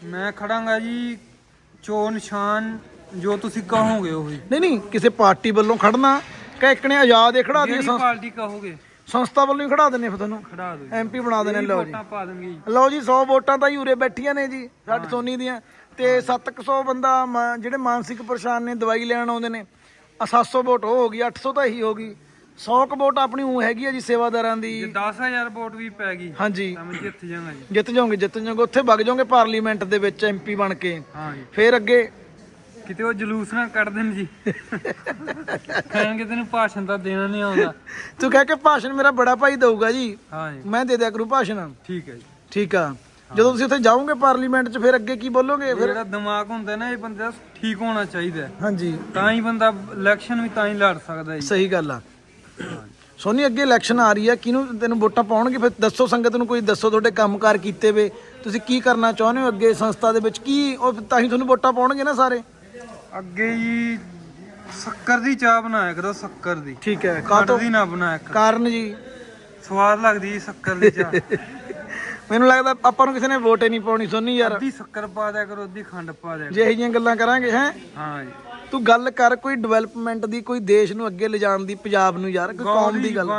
ਮੈਂ ਖੜਾਂਗਾ ਜੀ ਚੋਣ ਨਿਸ਼ਾਨ ਜੋ ਤੁਸੀਂ ਕਹੋਗੇ ਉਹੀ। ਨਹੀਂ ਨਹੀਂ ਕਿਸੇ ਪਾਰਟੀ ਵੱਲੋਂ ਖੜਨਾ। ਕਿ ਇੱਕ ਨੇ ਆਜ਼ਾਦ ਇਹ ਖੜਾ ਦਈਏ ਜਿਹੜੀ ਪਾਰਟੀ ਕਹੋਗੇ। ਸੰਸਥਾ ਵੱਲੋਂ ਹੀ ਖੜਾ ਦਿੰਨੇ ਫਿਰ ਤੁਹਾਨੂੰ? ਖੜਾ ਦਿਓ ਐਮਪੀ ਬਣਾ ਦੇਣੇ ਲਓ ਜੀ। ਵੋਟਾਂ ਪਾ ਦਾਂਗੇ ਜੀ। ਲਓ ਜੀ 100 ਵੋਟਾਂ ਤਾਂ ਹੀ ਉਰੇ ਬੈਠੀਆਂ ਨੇ ਜੀ ਸਾਡੀ ਸੋਨੀ ਦੀਆਂ। ਤੇ 700 ਬੰਦਾ ਮ- ਜਿਹੜੇ ਮਾਨਸਿਕ ਪਰੇਸ਼ਾਨ ਨੇ ਦਵਾਈ ਲੈਣ ਆਉਂਦੇ ਨੇ ਆ 700 ਵੋਟ ਉਹ ਹੋ ਗਈ 800 ਤਾਂ ਇਹੀ ਹੋ ਗਈ। 100 ਕੁ ਵੋਟ ਆਪਣੀ ਉਹ ਹੈਗੀ ਆ ਜੀ ਸੇਵਾਦਾਰਾਂ ਦੀ। ਜੇ 10000 ਵੋਟ ਵੀ ਪੈ ਗਈ ਹਾਂਜੀ। ਤਾਂ ਮੈਂ ਜਿੱਤ ਜਾਵਾਂਗਾ ਜੀ। ਜਿੱਤ ਜਾਓਗੇ ਜਿੱਤ ਜਾਓਗੇ। ਉੱਥੇ ਵਗ ਜਾਓਗੇ ਪਾਰਲੀਮੈਂਟ ਦੇ ਵਿੱਚ ਐਮਪੀ ਬਣ ਕੇ। ਹਾਂ ਜੀ। ਫੇਰ ਅੱਗੇ ਕਿਤੇ ਉਹ ਜਲੂਸ ਨਾ ਕੱਢ ਦੇਣ ਜੀ। ਕਹਿਣਗੇ ਤੈਨੂੰ ਭਾਸ਼ਣ ਤਾਂ ਦੇਣਾ ਨਹੀਂ ਆਉਂਦਾ। ਤੂੰ ਕਹਿ ਕੇ ਭਾਸ਼ਣ ਮੇਰਾ ਬੜਾ ਭਾਈ ਦਊਗਾ ਜੀ। ਹਾਂ ਜੀ। ਮੈਂ ਦੇ ਦਿਆ ਕਰੂ ਭਾਸ਼ਣ। ਠੀਕ ਹੈ ਜੀ। ਠੀਕ ਆ। ਜਦੋਂ ਤੁਸੀਂ ਉੱਥੇ ਜਾਓਗੇ ਪਾਰਲੀਮੈਂਟ 'ਚ ਫਿਰ ਅੱਗੇ ਕੀ ਬੋਲੋਗੇ? ਫਿਰ ਜਿਹੜਾ ਦਿਮਾਗ ਹੁੰਦਾ ਨਾ ਇਹ ਬੰਦੇ ਦਾ ਠੀਕ ਹੋਣਾ ਚਾਹੀਦਾ ਹੈ। ਹਾਂਜੀ। ਤਾਂ ਹੀ ਬੰਦਾ ਇਲੈਕਸ਼ਨ ਵੀ ਤਾਂ ਹੀ ਲੜ ਸਕਦਾ ਜੀ। ਸਹੀ ਗੱਲ ਆ। ਸੋਨੀ ਅੱਗੇ ਇਲੈਕਸ਼ਨ ਆ ਰਹੀ ਆ। ਕਿਹਨੂੰ ਤੈਨੂੰ ਵੋਟਾਂ ਪਾਉਣਗੇ? ਫਿਰ ਦੱਸੋ ਸੰਗਤ ਨੂੰ ਕੋਈ ਦੱਸੋ ਤੁਹਾਡੇ ਕੰਮਕਾਰ ਕੀਤੇ ਵੇ। ਤੁਸੀਂ ਕੀ ਕਰਨਾ ਚਾਹੁੰਦੇ ਹੋ ਅੱਗੇ ਸੰਸਥਾ ਦੇ ਵਿੱਚ? ਕੀ ਉਹ ਤਾਂ ਹੀ ਤੁਹਾਨੂੰ ਵੋਟਾਂ ਪਾਉਣਗੇ ਨਾ ਸਾਰੇ? ਅੱਗੇ ਜੀ ਸ਼ੱਕਰ ਦੀ ਚਾਹ ਬਣਾਇਆ ਕਰੋ ਸ਼ੱਕਰ ਦੀ। ਠੀਕ ਹੈ ਖੰਡ ਕਾਤੋਂ ਦੀ ਨਾ ਬਣਾਇਆ ਕਰੋ ਕਾਰਨ ਜੀ? ਸਵਾਦ ਲੱਗਦੀ ਜੀ ਸ਼ੱਕਰ ਦੀ ਚਾਹ। [laughs] ਮੈਨੂੰ ਲੱਗਦਾ ਆਪਾਂ ਨੂੰ ਕਿਸੇ ਨੇ ਵੋਟ ਹੀ ਨਹੀਂ ਪਾਉਣੀ ਸੋਨੀ ਯਾਰ। ਅੱਧੀ ਸ਼ੱਕਰ ਪਾ ਦਿਆ ਕਰੋ ਅੱਧੀ ਖੰਡ ਪਾ ਦਿਆ ਜੇ ਇਹੋ ਜਿਹੀਆਂ ਗੱਲਾਂ ਕਰਾਂਗੇ ਹੈ। ਹਾਂ ਜੀ। ਤੂੰ ਗੱਲ ਕਰ ਕੋਈ ਡਿਵੈਲਪਮੈਂਟ ਦੀ ਕੋਈ ਦੇਸ਼ ਨੂੰ ਅੱਗੇ ਲਿਜਾਣ ਦੀ ਪੰਜਾਬ ਨੂੰ ਯਾਰ ਕੋਈ ਕੌਮ ਦੀ ਗੱਲ।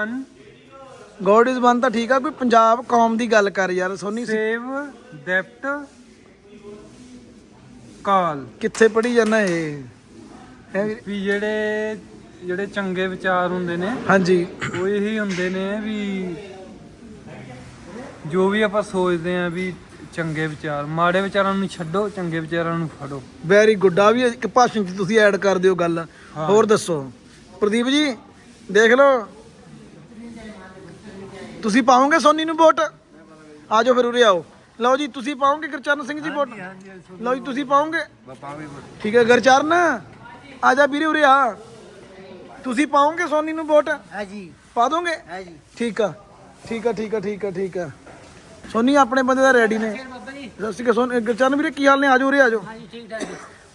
ਗੋਡ ਇਜ਼ ਵਨ ਤਾਂ ਠੀਕ ਆ ਕੋਈ ਪੰਜਾਬ ਕੌਮ ਦੀ ਗੱਲ ਕਰ ਯਾਰ ਸੋਨੀ ਸੇਵ ਡੈਪਟ ਕਾਲ। ਕਿੱਥੇ ਪੜੀ ਜਾਂਦਾ ਇਹ? ਵੀ ਜਿਹੜੇ ਜਿਹੜੇ ਚੰਗੇ ਵਿਚਾਰ ਹੁੰਦੇ ਨੇ ਹਾਂਜੀ। ਉਹ ਇਹੀ ਹੁੰਦੇ ਨੇ ਵੀ ਜੋ ਵੀ ਆਪਾਂ ਸੋਚਦੇ ਆਂ ਵੀ ਚੰਗੇ ਵਿਚਾਰ ਮਾੜੇ ਵਿਚਾਰਾਂ ਨੂੰ ਛੱਡੋ ਚੰਗੇ ਵਿਚਾਰਾਂ ਨੂੰ ਫੜੋ। ਵੈਰੀ ਗੁੱਡ ਆ ਵੀ ਇੱਕ ਭਾਸ਼ਣ 'ਚ ਤੁਸੀਂ ਐਡ ਕਰ ਦਿਓ ਗੱਲ। ਹੋਰ ਦੱਸੋ। ਪ੍ਰਦੀਪ ਜੀ ਦੇਖ ਲਓ। ਤੁਸੀਂ ਪਾਓਗੇ ਸੋਨੀ ਨੂੰ ਵੋਟ? ਆ ਜਾਓ ਫਿਰ ਉਰੇ ਆਓ। ਲਓ ਜੀ ਤੁਸੀਂ ਪਾਓਗੇ ਗੁਰਚਰਨ ਸਿੰਘ ਜੀ ਵੋਟ? ਲਓ ਜੀ ਤੁਸੀਂ ਪਾਓਗੇ? ਠੀਕ ਹੈ ਗੁਰਚਰਨ ਆ ਜਾ ਵੀਰੇ ਉਰੇ ਆ। ਤੁਸੀਂ ਪਾਓਗੇ ਸੋਨੀ ਨੂੰ ਵੋਟ? ਹੈ ਜੀ। ਪਾ ਦੋਗੇ? ਹੈ ਜੀ। ਠੀਕ ਆ ਠੀਕ ਆ ਠੀਕ ਆ ਠੀਕ ਆ ਠੀਕ ਆ। ਸੋਨੀ ਆਪਣੇ ਬੰਦੇ ਦਾ ਰੈਡੀ ਨੇ। ਸਤਿ ਸ਼੍ਰੀ ਅਕਾਲ ਸੋਨੀ ਗੁਰਚਰਨ ਵੀਰੇ ਕੀ ਹਾਲ ਨੇ? ਆਜੋ ਉਰੇ ਆਜੋ ਠੀਕ ਠਾਕ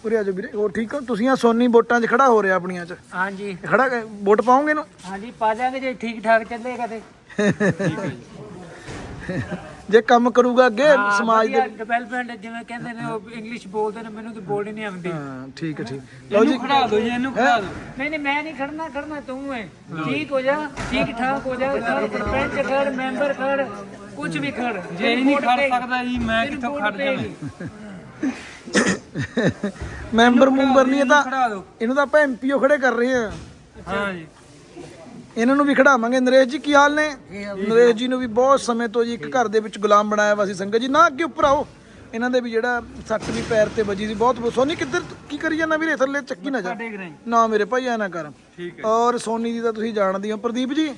ਉਰੇ ਆਜੋ ਵੀਰੇ ਹੋਰ ਠੀਕ ਹੋ? ਤੁਸੀਂ ਆ ਸੋਨੀ ਵੋਟਾਂ 'ਚ ਖੜਾ ਹੋ ਰਿਹਾ ਆਪਣੀਆਂ 'ਚ। ਹਾਂਜੀ। ਖੜਾ ਵੋਟ ਪਾਉਂਗੇ ਨੂੰ ਹਾਂਜੀ ਪਾ ਜਾਾਂਗੇ ਜੇ ਠੀਕ ਠਾਕ ਚੱਲੇਗਾ ਤੇ। [laughs] ਜੇ ਕੰਮ ਕਰੂਗਾ ਅੱਗੇ ਸਮਾਜ ਦੇ ਡਿਵੈਲਪਮੈਂਟ ਜਿਵੇਂ ਕਹਿੰਦੇ ਨੇ ਉਹ ਇੰਗਲਿਸ਼ ਬੋਲਦੇ ਨੇ ਮੈਨੂੰ ਤਾਂ ਬੋਲਣੀ ਨਹੀਂ ਆਉਂਦੀ। ਹਾਂ ਠੀਕ ਹੈ ਠੀਕ। ਲਓ ਜੀ। ਇਹਨੂੰ ਖੜਾ ਦਿਓ ਜੀ ਇਹਨੂੰ ਖੜਾ ਦਿਓ ਨਹੀਂ ਨਹੀਂ ਮੈਂ ਨਹੀਂ ਖੜਨਾ ਖੜਨਾ ਤੂੰ ਹੈ ਠੀਕ ਹੋ ਜਾ ਠੀਕ ਠਾਕ ਹੋ ਜਾ ਸਰਪੰਚ ਖੜ ਮੈਂਬਰ ਖੜ ਕੁਝ ਵੀ ਖੜ। ਜੇ ਇਹ ਨਹੀਂ ਖੜ ਸਕਦਾ ਜੀ ਮੈਂ ਕਿੱਥੋਂ ਖੜ ਜਾਵਾਂ? ਮੈਂਬਰ ਮੁੰਬਰ [coughs] ਨਹੀਂ ਇਹ ਤਾਂ ਇਹਨੂੰ ਤਾਂ ਆਪਾਂ ਐਮਪੀਓ ਖੜੇ ਕਰ ਰਹੇ ਆ ਹਾਂ ਜੀ। ਇਹਨਾਂ ਨੂੰ ਵੀ ਖੜਾਵਾਂਗੇ। ਨਰੇਸ਼ ਜੀ ਕੀ ਹਾਲ ਨੇ? ਨਰੇਸ਼ ਜੀ ਨੂੰ ਵੀ ਬਹੁਤ ਸਮੇਂ ਤੋਂ ਜੀ ਇੱਕ ਘਰ ਦੇ ਵਿੱਚ ਗੁਲਾਮ ਬਣਾਇਆ ਵਾ ਸੀ ਸੰਗਤ ਜੀ। ਨਾ ਅੱਗੇ ਉੱਪਰ ਆਓ। ਇਹਨਾਂ ਦੇ ਵੀ ਜਿਹੜਾ ਸੱਟ ਵੀ ਪੈਰ ਤੇ ਵੱਜੀ ਸੀ ਬਹੁਤ ਸੋਨੀ ਕਿੱਧਰ ਕੀ ਕਰੀ ਜਾਂਦਾ ਵੀਰੇ? ਥੱਲੇ ਚੱਕੀ ਨਾ ਜਾ। ਨਾ ਮੇਰੇ ਭਾਈ ਐ ਨਾ ਕਰ। ਠੀਕ ਔਰ ਸੋਨੀ ਦੀ ਤਾਂ ਤੁਸੀਂ ਜਾਣਦੇ ਹੋ। ਪ੍ਰਦੀਪ ਜੀ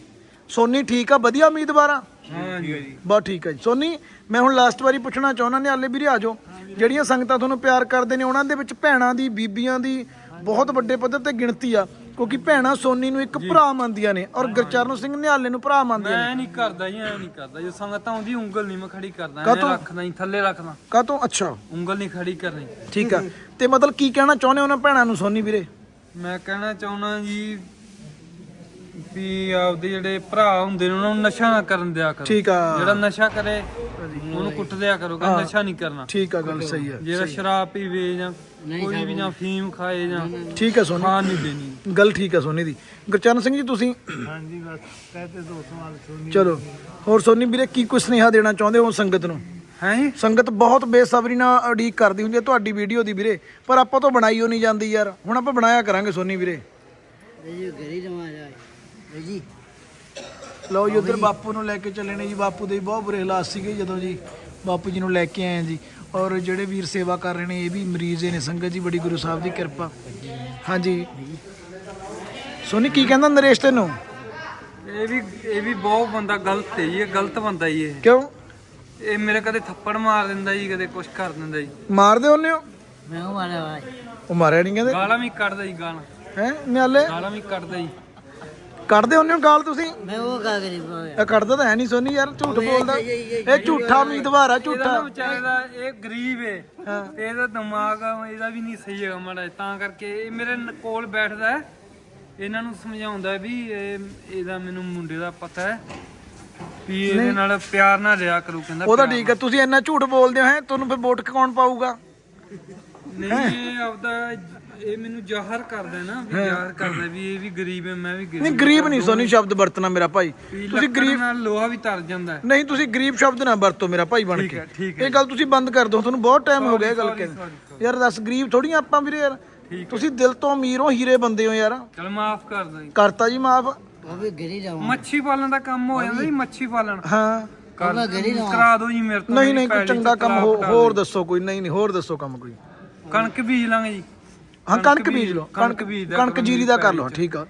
ਸੋਨੀ ਠੀਕ ਆ? ਵਧੀਆ ਉਮੀਦਵਾਰ ਆ? ਹਾਂ ਜੀ। ਬਹੁਤ ਠੀਕ ਹੈ ਜੀ। ਸੋਨੀ ਮੈਂ ਹੁਣ ਲਾਸਟ ਵਾਰੀ ਪੁੱਛਣਾ ਚਾਹੁੰਦਾ ਨੇ ਆਲੇ ਵੀਰੇ ਆ ਜਾਓ ਜਿਹੜੀਆਂ ਸੰਗਤਾਂ ਤੁਹਾਨੂੰ ਪਿਆਰ ਕਰਦੇ ਨੇ ਉਹਨਾਂ ਦੇ ਵਿੱਚ ਭੈਣਾਂ ਦੀ ਬੀਬੀਆਂ ਦੀ ਬਹੁਤ ਵੱਡੇ ਪੱਧਰ ਤੇ ਗਿਣਤੀ ਆ। ਕਿਉਂਕਿ ਭੈਣਾਂ ਸੋਨੀ ਨੂੰ ਇੱਕ ਭਰਾ ਮੰਨਦੀਆਂ ਨੇ ਔਰ ਗੁਰਚਰਨ ਸਿੰਘ ਨਿਹਾਲੇ ਨੂੰ ਭਰਾ ਮੰਨਦੀਆਂ ਨੇ। ਮੈਂ ਨਹੀਂ ਕਰਦਾ ਜੀ ਐ ਨਹੀਂ ਕਰਦਾ। ਜੋ ਸੰਗਤ ਆਉਂਦੀ ਉਂਗਲ ਨਹੀਂ ਮੈਂ ਖੜੀ ਕਰਦਾ ਐ ਕਾਹਤੋਂ? ਰੱਖਦਾ ਜੀ ਥੱਲੇ ਰੱਖਦਾ। ਕਾਹਤੋਂ? ਅੱਛਾ। ਉਂਗਲ ਨਹੀਂ ਖੜੀ ਕਰਨੀ। ਠੀਕ ਆ। ਤੇ ਮਤਲਬ ਕੀ ਕਹਿਣਾ ਚਾਹੁੰਦੇ ਹੋ ਉਹਨਾਂ ਭੈਣਾਂ ਨੂੰ ਸੋਨੀ ਵੀਰੇ? ਮੈਂ ਕਹਿਣਾ ਚਾਹੁੰਦਾ ਜੀ ਵੀ ਆਪਦੇ ਜਿਹੜੇ ਭਰਾ ਹੁੰਦੇ ਨੇ ਉਹਨਾਂ ਨੂੰ ਨਸ਼ਾ ਨਾ ਕਰਨ ਦਿਆ ਕਰੋ। ਠੀਕ ਆ। ਜਿਹੜਾ ਨਸ਼ਾ ਕਰੇ ਉਹਨੂੰ ਕੁੱਟ ਦਿਆ ਕਰੋ ਕਹਿੰਦਾ ਨਸ਼ਾ ਨਹੀਂ ਕਰਨਾ। ਠੀਕ ਆ ਗੱਲ ਸਹੀ ਆ। ਜਿਹੜਾ ਸ਼ਰਾਬ ਪੀਵੇ ਜਾਂ ਕੋਈ ਵੀ ਜਾਂ ਫੀਮ ਖਾਏ ਜਾਂ ਠੀਕ ਸੋਨੀ। ਖਾਣ ਨਹੀਂ ਦੇਣੀ। ਗੱਲ ਠੀਕ ਆ ਸੋਨੀ ਦੀ। ਗੁਰਚਰਨ ਸਿੰਘ ਜੀ ਤੁਸੀਂ ਹਾਂਜੀ ਬਸ। ਕਹਤੇ ਦੋ ਸਵਾਲ ਸੁਣੀ ਚਲੋ। ਹੋਰ ਸੋਨੀ ਵੀਰੇ ਕੀ ਕੁਝ ਸੁਨੇਹਾ ਦੇਣਾ ਚਾਹੁੰਦੇ ਹੋ ਸੰਗਤ ਨੂੰ? ਹੈ ਜੀ? ਸੰਗਤ ਬਹੁਤ ਬੇਸਬਰੀ ਨਾਲ ਉਡੀਕ ਕਰਦੀ ਹੁੰਦੀ ਹੈ ਤੁਹਾਡੀ ਵੀਡੀਓ ਦੀ ਵੀਰੇ। ਪਰ ਆਪਾਂ ਤੋਂ ਬਣਾਈ ਹੋ ਨਹੀਂ ਜਾਂਦੀ ਯਾਰ। ਹੁਣ ਆਪਾਂ ਬਣਾਇਆ ਕਰਾਂਗੇ ਸੋਨੀ ਵੀਰੇ। ਜੀ ਘਰੀ ਰਮਾ ਜਾਏ ਜੀ ਲਓ ਜੀ ਉਧਰ ਬਾਪੂ ਨੂੰ ਲੈ ਕੇ ਚੱਲੇ ਨੇ ਜੀ। ਬਾਪੂ ਦੇ ਵੀ ਬਹੁਤ ਬੁਰੇ ਹਾਲਾਤ ਸੀਗੇ ਜਦੋਂ ਜੀ ਬਾਪੂ ਜੀ ਨੂੰ ਲੈ ਕੇ ਆਏ ਆ ਜੀ। ਔਰ ਜਿਹੜੇ ਵੀਰ ਸੇਵਾ ਕਰ ਰਹੇ ਨੇ ਇਹ ਵੀ ਮਰੀਜ਼ ਹੀ ਨੇ। ਸੰਗਤ ਜੀ ਬੜੀ ਗੁਰੂ ਸਾਹਿਬ ਦੀ ਕਿਰਪਾ। ਹਾਂਜੀ। ਸੋਨੀ ਕੀ ਕਹਿੰਦਾ ਨਰੇਸ਼ ਤੈਨੂੰ? ਇਹ ਵੀ ਇਹ ਵੀ ਬਹੁਤ ਬੰਦਾ ਗਲਤ ਹੈ ਜੀ ਇਹ ਗਲਤ ਬੰਦਾ ਜੀ ਇਹ। ਕਿਉਂ? ਇਹ ਮੇਰੇ ਕਦੇ ਥੱਪੜ ਮਾਰ ਦਿੰਦਾ ਜੀ ਕਦੇ ਕੁਛ ਕਰ ਦਿੰਦਾ ਜੀ। ਮਾਰਦੇ ਹੁੰਨੇ ਹੋ? ਮੈਂ ਉਹ ਭਾਈ ਉਹ ਮਾਰਿਆ ਨਹੀਂ ਕਹਿੰਦੇ? ਗਾਲਾਂ ਵੀ ਕੱਢਦਾ ਜੀ ਗਾਲਾਂ। ਹੈ ਨਿਆਲੇ? ਗਾਲਾਂ ਵੀ ਕੱਢਦਾ ਜੀ। ਕੱਢਦੇ ਹੁੰਨੇ ਹੋ ਗਾਲ ਤੁਸੀਂ? ਮੈਂ ਉਹ ਕਾ ਕਰੀ ਪਾਇਆ ਇਹ ਕੱਢਦਾ ਤਾਂ ਹੈ ਨਹੀਂ ਸੋਨੀ ਯਾਰ ਝੂਠ ਬੋਲਦਾ। ਇਹ ਝੂਠਾ ਉਮੀਦਵਾਰ ਆ ਝੂਠਾ। ਵਿਚਾਰੇ ਇਹ ਗਰੀਬ ਹੈ ਹਾਂ। ਤੇ ਇਹਦਾ ਦਿਮਾਗ ਇਹਦਾ ਵੀ ਨਹੀਂ ਸਹੀ ਹੈਗਾ ਮਾੜਾ। ਤਾਂ ਕਰਕੇ ਇਹ ਮੇਰੇ ਕੋਲ ਬੈਠਦਾ ਹੈ। ਇਹਨਾਂ ਨੂੰ ਸਮਝਾਉਂਦਾ ਵੀ ਇਹ ਇਹਦਾ ਮੈਨੂੰ ਮੁੰਡੇ ਦਾ ਪਤਾ ਹੈ ਵੀ ਇਹਦੇ ਨਾਲ ਪਿਆਰ ਨਾਲ ਰਿਹਾ ਕਰੂ ਕਹਿੰਦਾ ਉਹਦਾ ਪਿਆਰ ਠੀਕ ਹੈ ਤੁਸੀਂ ਇੰਨਾ ਝੂਠ ਬੋਲਦੇ ਹੋ ਹੈ? ਤੁਹਾਨੂੰ ਫਿਰ ਵੋਟ ਕੌਣ ਪਾਊਗਾ? ਨਹੀਂ ਇਹ ਆਪਦਾ ਇਹ ਮੈਨੂੰ ਜ਼ਾਹਰ ਕਰਦਾ ਨਾ ਵੀ ਜ਼ਾਹਰ ਕਰਦਾ ਵੀ ਇਹ ਵੀ ਗਰੀਬ ਹੈ ਮੈਂ ਵੀ ਨਹੀਂ ਗਰੀਬ ਗਰੀਬ ਨਹੀਂ ਸੋਨੀ ਸ਼ਬਦ ਵਰਤਣਾ ਮੇਰਾ ਭਾਈ। ਤੁਸੀਂ ਗਰੀਬ ਨਾਲ ਲੋਹਾ ਵੀ ਤਰ ਜਾਂਦਾ ਹੈ। ਨਹੀਂ ਤੁਸੀਂ ਗਰੀਬ ਸ਼ਬਦ ਨਾ ਵਰਤੋ ਮੇਰਾ ਭਾਈ ਬਣ ਕੇ। ਇਹ ਗੱਲ ਤੁਸੀਂ ਬੰਦ ਕਰ ਦਿਓ ਤੁਹਾਨੂੰ ਬਹੁਤ ਟਾਈਮ ਹੋ ਗਿਆ ਇਹ ਗੱਲ ਕਹਿੰਦੇ ਯਾਰ ਦੱਸ ਗਰੀਬ ਥੋੜੀਆਂ ਆਪਾਂ ਵੀਰੇ ਯਾਰ। ਤੁਸੀਂ ਦਿਲ ਤੋਂ ਅਮੀਰ ਹੋ ਹੀਰੇ ਬੰਦੇ ਹੋ ਯਾਰ। ਚਲ ਮਾਫ ਕਰ ਦੋ ਜੀ। ਕਰਤਾ ਜੀ ਮਾਫ। ਉਹ ਵੀ ਗਿਰੀ ਜਾਵਾਂ। ਮੱਛੀ ਪਾਲਣ ਦਾ ਕੰਮ ਹੋ ਜਾਂਦਾ ਜੀ ਮੱਛੀ ਪਾਲਣ। ਹਾਂ। ਕਰ ਦਿਓ ਜੀ ਮੇਰੇ ਤੋਂ ਨਹੀਂ ਨਹੀਂ ਕੋਈ ਚੰਗਾ ਕੰਮ ਹੋਰ। ਦੱਸੋ ਕੋਈ ਨਹੀਂ ਨਹੀਂ ਹੋਰ ਦੱਸੋ ਕੰਮ ਕੋਈ। ਕਣਕ ਬੀਜ ਲਾਂਗੇ ਜੀ। ਹਾਂ ਕਣਕ ਬੀਜ ਲਓ ਕਣਕ ਬੀਜ ਦਿਆ ਕਣਕ ਜੀਰੀ ਦਾ ਕਰ ਲਓ ਠੀਕ ਆ।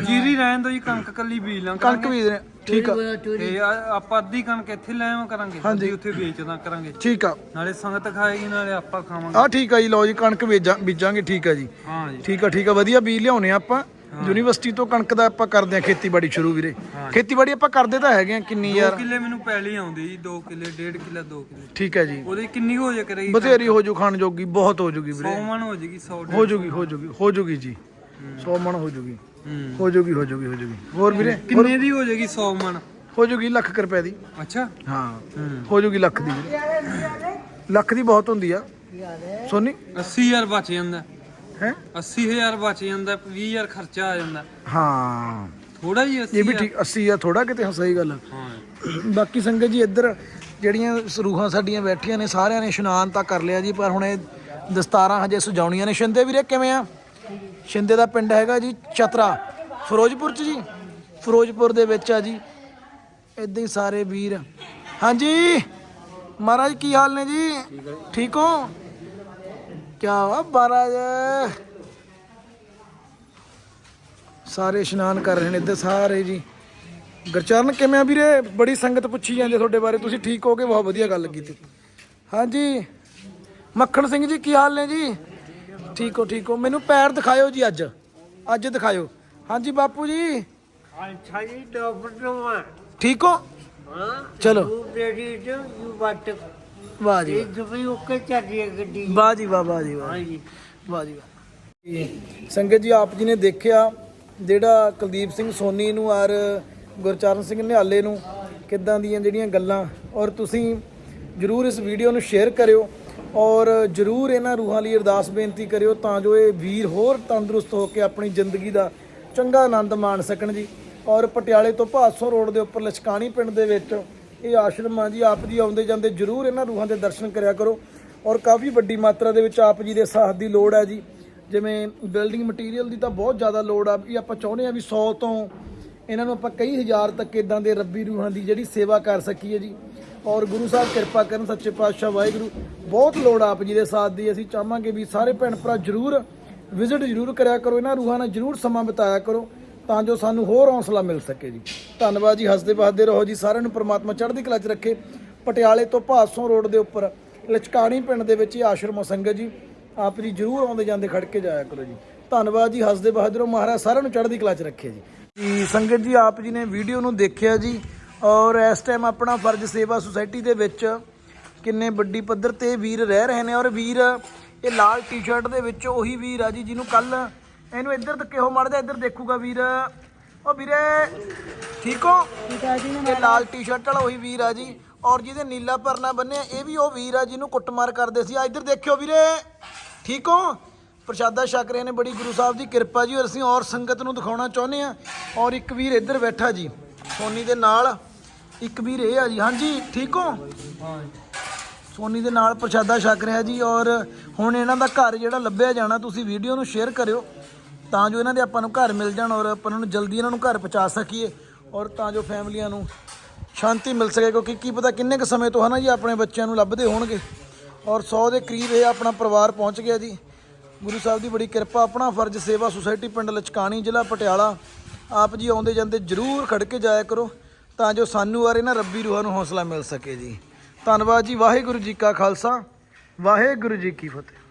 ਜੀਰੀ ਰਹਿਣ ਦੋ ਜੀ ਕਣਕ ਕੱਲੀ ਬੀਜ ਲਾਂ ਕਣਕ ਬੀਜ ਰਹੇ ਠੀਕ ਆ। ਤੇ ਆ- ਆਪਾਂ ਅੱਧੀ ਕਣਕ ਇੱਥੇ ਲੈ ਆਵਾਂ ਕਰਾਂਗੇ ਅੱਧੀ ਉੱਥੇ ਵੇਚਦਾ ਕਰਾਂਗੇ। ਠੀਕ ਆ। ਨਾਲੇ ਸੰਗਤ ਖਾਏਗੀ ਨਾਲੇ ਆਪਾਂ ਖਾਵਾਂਗੇ। ਆ ਠੀਕ ਆ ਜੀ ਲਓ ਜੀ ਕਣਕ ਬੀਜਾਂ ਬੀਜਾਂਗੇ ਠੀਕ ਆ ਜੀ। ਹਾਂ ਜੀ। ਠੀਕ ਆ ਠੀਕ ਆ ਵਧੀਆ ਬੀਜ ਲਿਆਉਣੇ ਆ ਆਪਾਂ। ਯੂਨੀਵਰਸਿਟੀ ਤੋਂ ਕਣਕ ਦਾ ਆਪਾਂ ਕਰਦੇ ਆ ਖੇਤੀਬਾੜੀ ਸ਼ੁਰੂ ਵੀਰੇ। ਖੇਤੀਬਾੜੀ ਆਪਾਂ ਕਰਦੇ ਤਾਂ ਹੈਗੇ ਆ ਕਿੰਨੀ 2 ਯਾਰ? ਕਿੱਲੇ ਮੈਨੂੰ ਪੈਲੀ ਆਉਂਦੀ ਜੀ 2 ਕਿੱਲੇ 1.5 ਕਿੱਲਾ 2 ਕਿੱਲੇ। ਠੀਕ ਹੈ ਜੀ। ਉਹਦੇ ਕਿੰਨੀ ਹੋ ਜਾ ਕਰੇਗੀ ਬਥੇਰੀ ਹੋ ਜੂ ਖਾਣ ਜੋਗੀ ਬਹੁਤ ਹੋ ਜੂਗੀ ਵੀਰੇ। 100 ਮਣ ਹੋ ਜੇਗੀ 100 ਹੋ ਜੂਗੀ ਹੋ ਜੂਗੀ ਹੋ ਜੂਗੀ ਜੀ। 100 ਮਣ ਹੋ ਜੂਗੀ। ਹੂੰ। ਜੂਗੀ ਹੋ ਜੂਗੀ ਹੋ ਜੂਗੀ। ਹੋਰ ਵੀਰੇ? ਕਿੰਨੇ ਦੀ ਹੋ ਜੇਗੀ 100 ਮਣ? ਹੋ ਜੂਗੀ ਲੱਖ ਰੁਪਏ ਦੀ। ਅੱਛਾ। ਹਾਂ। ਹੂੰ। ਹੋ ਜੂਗੀ ਲੱਖ ਦੀ ਵੀਰੇ। ਲੱਖ ਦੀ ਬਹੁਤ ਹੁੰਦੀ ਆ। ਸੋਨੀ? 80000 ਬਚ ਜਾਂਦਾ। ਹੈ? 80000 ਬਚ ਜਾਂਦਾ 20000 ਖਰਚਾ ਆ ਜਾਂਦਾ। ਹਾਂ। ਥੋੜਾ ਜੀ 80 ਇਹ ਵੀ ਠੀਕ 80 ਆ ਥੋੜਾ ਕਿਤੇ ਹਾਂ, ਸਹੀ ਗੱਲ। ਹਾਂ। ਬਾਕੀ ਸੰਗਤ ਜੀ ਇੱਧਰ ਜਿਹੜੀਆਂ ਸਰੂਹਾਂ ਸਾਡੀਆਂ ਬੈਠੀਆਂ ਨੇ ਸਾਰਿਆਂ ਨੇ ਇਸ਼ਨਾਨ ਤਾਂ ਕਰ ਲਿਆ ਜੀ ਪਰ ਹੁਣ ਇਹ ਦਸਤਾਰਾਂ ਹਜੇ ਸਜਾਉਣੀਆਂ ਨੇ। ਸ਼ਿੰਦੇ ਵੀਰੇ ਕਿਵੇਂ ਆ? ਸ਼ਿੰਦੇ ਦਾ ਪਿੰਡ ਹੈਗਾ ਜੀ ਚਤਰਾ। ਫਿਰੋਜ਼ਪੁਰ ਚ ਜੀ? ਫਿਰੋਜ਼ਪੁਰ ਦੇ ਵਿੱਚ ਆ ਜੀ। ਇਦਾਂ ਹੀ ਸਾਰੇ ਵੀਰ। ਹਾਂਜੀ? ਮਹਾਰਾਜ ਕੀ ਹਾਲ ਨੇ ਜੀ। ਠੀਕ ਹੋ? ਕੀ ਵਾ ਮਹਾਰਾਜ? ਸਾਰੇ ਇਸ਼ਨਾਨ ਕਰ ਰਹੇ ਨੇ ਇੱਧਰ ਸਾਰੇ ਜੀ। ਗੁਰਚਰਨ ਕਿਵੇਂ ਆ ਵੀਰੇ? ਬੜੀ ਸੰਗਤ ਪੁੱਛੀ ਜਾਂਦੀ ਤੁਹਾਡੇ ਬਾਰੇ। ਤੁਸੀਂ ਠੀਕ ਹੋਗੇ? ਬਹੁਤ ਵਧੀਆ ਗੱਲ ਕੀਤੀ। ਹਾਂਜੀ। ਮੱਖਣ ਸਿੰਘ ਜੀ ਕੀ ਹਾਲ ਨੇ ਜੀ? ਠੀਕ ਹੋ ਠੀਕ ਹੋ। ਮੈਨੂੰ ਪੈਰ ਦਿਖਾਇਓ ਜੀ ਅੱਜ। ਅੱਜ ਦਿਖਾਇਓ। ਹਾਂਜੀ ਬਾਪੂ ਜੀ। ਅੱਛਾ ਜੀ ਡਾਕਟਰ ਠੀਕ ਹੋ? ਹਾਂ। ਚਲੋ। ਤੂੰ ਰੈਡੀ ਟੂ ਯੂ ਵਾਟ। ਵਾਹ ਜੀ ਇਹ ਦੁਬਈ ਓਕੇ ਚੱਲ ਰਹੀ ਹੈ ਗੱਡੀ। ਵਾਹ ਜੀ ਵਾਹ ਵਾਹ ਜੀ ਵਾਹ। ਹਾਂ ਜੀ ਵਾਹ ਜੀ ਵਾਹ। ਜੀ, ਸੰਗਤ ਜੀ ਆਪ ਜੀ ਨੇ ਦੇਖਿਆ ਜਿਹੜਾ ਕੁਲਦੀਪ ਸਿੰਘ ਸੋਨੀ ਨੂੰ ਔਰ ਗੁਰਚਰਨ ਸਿੰਘ ਨਿਹਾਲੇ ਨੂੰ ਕਿੱਦਾਂ ਦੀਆਂ ਜਿਹੜੀਆਂ ਗੱਲਾਂ ਔਰ ਤੁਸੀਂ ਜਰੂਰ ਇਸ ਵੀਡੀਓ ਨੂੰ ਸ਼ੇਅਰ ਕਰਿਓ ਔਰ ਜਰੂਰ ਇਹਨਾਂ ਰੂਹਾਂ ਲਈ ਅਰਦਾਸ ਬੇਨਤੀ ਕਰਿਓ ਤਾਂ ਜੋ ਇਹ ਵੀਰ ਹੋਰ ਤੰਦਰੁਸਤ ਹੋ ਕੇ ਆਪਣੀ ਜ਼ਿੰਦਗੀ ਦਾ ਚੰਗਾ ਆਨੰਦ ਮਾਣ ਸਕਣ ਜੀ। ਔਰ ਪਟਿਆਲੇ ਤੋਂ ਭਾਦਸੋਂ ਰੋਡ ਦੇ ਉੱਪਰ ਲਚਕਾਣੀ ਪਿੰਡ ਦੇ ਵਿੱਚ ਇਹ ਆਸ਼ਰਮ ਆ ਜੀ, ਆਪ ਜੀ ਆਉਂਦੇ ਜਾਂਦੇ ਜਰੂਰ ਇਹਨਾਂ ਰੂਹਾਂ ਦੇ ਦਰਸ਼ਨ ਕਰਿਆ ਕਰੋ। ਔਰ ਕਾਫੀ ਵੱਡੀ ਮਾਤਰਾ ਦੇ ਵਿੱਚ ਆਪ ਜੀ ਦੇ ਸਾਥ ਦੀ ਲੋੜ ਹੈ ਜੀ। ਜਿਵੇਂ ਬਿਲਡਿੰਗ ਮਟੀਰੀਅਲ ਦੀ ਤਾਂ ਬਹੁਤ ਜ਼ਿਆਦਾ ਲੋੜ ਆ, ਵੀ ਆਪਾਂ ਚਾਹੁੰਦੇ ਆ ਵੀ 100 ਤੋਂ ਇਹਨਾਂ ਨੂੰ ਆਪਾਂ ਕਈ ਹਜ਼ਾਰ ਤੱਕ ਇਦਾਂ ਦੇ ਰੱਬੀ ਰੂਹਾਂ ਦੀ ਜਿਹੜੀ ਸੇਵਾ ਕਰ ਸਕੀਏ ਜੀ। ਔਰ ਗੁਰੂ ਸਾਹਿਬ ਕਿਰਪਾ ਕਰਨ, ਸੱਚੇ ਪਾਤਸ਼ਾਹ ਵਾਹਿਗੁਰੂ, ਬਹੁਤ ਲੋੜ ਆ ਆਪ ਜੀ ਦੇ ਸਾਥ ਦੀ। ਅਸੀਂ ਚਾਹਾਂਗੇ ਵੀ ਸਾਰੇ ਭੈਣ ਭਰਾ ਜਰੂਰ ਵਿਜ਼ਿਟ ਜਰੂਰ ਕਰਿਆ ਕਰੋ, ਇਹਨਾਂ ਰੂਹਾਂ ਨਾਲ ਜਰੂਰ ਸਮਾਂ ਬਿਤਾਇਆ ਕਰੋ। ਤਾਂ ਜੋ ਸਾਨੂੰ ਹੋਰ ਹੌਸਲਾ ਮਿਲ ਸਕੇ ਜੀ। ਧੰਨਵਾਦ ਜੀ, ਹੱਸਦੇ ਵਸਦੇ ਰਹੋ ਜੀ। ਸਾਰਿਆਂ ਨੂੰ ਪ੍ਰਮਾਤਮਾ ਚੜ੍ਹਦੀ ਕਲਾ 'ਚ ਰੱਖੇ। ਪਟਿਆਲੇ ਤੋਂ ਭਾਸੋਂ ਰੋਡ ਦੇ ਉੱਪਰ, ਲਚਕਾਣੀ ਪਿੰਡ ਦੇ ਵਿੱਚ ਇਹ ਆਸ਼ਰਮ ਆ ਸੰਗਤ ਜੀ। ਆਪ ਜੀ ਜਰੂਰ ਆਉਂਦੇ ਜਾਂਦੇ ਖੜ ਕੇ ਜਾਇਆ ਕਰੋ ਜੀ। ਧੰਨਵਾਦ ਜੀ, ਹੱਸਦੇ ਬਹਾਦਰੋ ਮਹਾਰਾਜ ਸਾਰਿਆਂ ਨੂੰ ਚੜ੍ਹਦੀ ਕਲਾ 'ਚ ਰੱਖੇ ਜੀ। ਜੀ, ਸੰਗਤ ਜੀ, ਆਪ ਜੀ ਨੇ ਵੀਡੀਓ ਨੂੰ ਦੇਖਿਆ ਜੀ। ਔਰ ਇਸ ਟਾਈਮ ਆਪਣਾ ਫਰਜ਼ ਸੇਵਾ ਸੁਸਾਇਟੀ ਦੇ ਵਿੱਚ ਕਿੰਨੇ ਵੱਡੀ ਪੱਧਰ ਤੇ ਵੀਰ ਰਹਿ ਰਹੇ ਨੇ। ਔਰ ਵੀਰ, ਇਹ ਲਾਲ ਟੀ-ਸ਼ਰਟ ਦੇ ਵਿੱਚ ਉਹੀ ਵੀਰ ਆ ਜੀ, ਜਿਹਨੂੰ ਕੱਲ ਇਹਨੂੰ ਇੱਧਰ ਤੱਕ ਕਿਹੋ ਮੜਦਾ ਇੱਧਰ ਦੇਖੂਗਾ ਵੀਰ। ਉਹ ਵੀਰੇ ਠੀਕ ਹੋ? ਇਹ ਲਾਲ ਟੀ-ਸ਼ਰਟ ਵਾਲਾ ਉਹੀ ਵੀਰ ਆ ਜੀ। ਔਰ ਜਿਹਦੇ ਨੀਲਾ ਪਰਨਾ ਬੰਨਿਆ ਇਹ ਵੀ ਉਹ ਵੀਰ ਆ ਜਿਹਨੂੰ ਕੁੱਟਮਾਰ ਕਰਦੇ ਸੀ। ਆ ਇੱਧਰ ਦੇਖਿਓ ਵੀਰੇ। ਠੀਕ ਹੋ? ਪ੍ਰਸ਼ਾਦਾ ਛਕ ਰਹੇ ਨੇ ਬੜੀ ਗੁਰੂ ਸਾਹਿਬ ਦੀ ਕਿਰਪਾ ਜੀ ਔਰ ਅਸੀਂ ਔਰ ਸੰਗਤ ਨੂੰ ਦਿਖਾਉਣਾ ਚਾਹੁੰਦੇ ਆ ਔਰ ਇੱਕ ਵੀਰ ਇੱਧਰ ਬੈਠਾ ਜੀ ਸੋਨੀ ਦੇ ਨਾਲ। ਇੱਕ ਵੀਰ ਇਹ ਆ ਜੀ ਹਾਂਜੀ ਠੀਕ ਹਾਂ? ਸੋਨੀ ਦੇ ਨਾਲ ਪ੍ਰਸ਼ਾਦਾ ਛਕ ਰਿਹਾ ਜੀ ਔਰ ਹੁਣ ਇਹਨਾਂ ਦਾ ਘਰ ਜਿਹੜਾ ਲੱਭਿਆ ਜਾਣਾ ਤੁਸੀਂ ਵੀਡੀਓ ਨੂੰ ਸ਼ੇਅਰ ਕਰਿਓ। ਤਾਂ ਜੋ ਇਹਨਾਂ ਦੇ ਆਪਾਂ ਨੂੰ ਘਰ ਮਿਲ ਜਾਣ ਔਰ ਆਪਾਂ ਨੂੰ ਜਲਦੀ ਇਹਨਾਂ ਨੂੰ ਘਰ ਪਹੁੰਚਾ ਸਕੀਏ ਔਰ ਤਾਂ ਜੋ ਫੈਮਲੀਆਂ ਨੂੰ ਸ਼ਾਂਤੀ ਮਿਲ ਸਕੇ, ਕਿਉਂਕਿ ਕੀ ਪਤਾ ਕਿੰਨੇ ਕੁ ਸਮੇਂ ਤੋਂ ਹਨਾ ਜੀ ਆਪਣੇ ਬੱਚਿਆਂ ਨੂੰ ਲੱਭਦੇ ਹੋਣਗੇ। ਔਰ 100 ਦੇ ਕਰੀਬ ਇਹ ਆਪਣਾ ਪਰਿਵਾਰ ਪਹੁੰਚ ਗਿਆ ਜੀ। ਗੁਰੂ ਸਾਹਿਬ ਦੀ ਬੜੀ ਕਿਰਪਾ, ਆਪਣਾ ਫਰਜ਼ ਸੇਵਾ ਸੁਸਾਇਟੀ ਪਿੰਡ ਲਚਕਾਣੀ, ਜ਼ਿਲ੍ਹਾ ਪਟਿਆਲਾ। ਆਪ ਜੀ ਆਉਂਦੇ ਜਾਂਦੇ ਜਰੂਰ ਖੜ ਕੇ ਜਾਇਆ ਕਰੋ, ਤਾਂ ਜੋ ਸਾਨੂੰ ਔਰ ਇਹਨਾਂ ਰੱਬੀ ਰੂਹਾਂ ਨੂੰ ਹੌਸਲਾ ਮਿਲ ਸਕੇ ਜੀ। ਧੰਨਵਾਦ ਜੀ, ਵਾਹਿਗੁਰੂ ਜੀ ਕਾ ਖਾਲਸਾ, ਵਾਹਿਗੁਰੂ ਜੀ ਕੀ ਫਤਿਹ।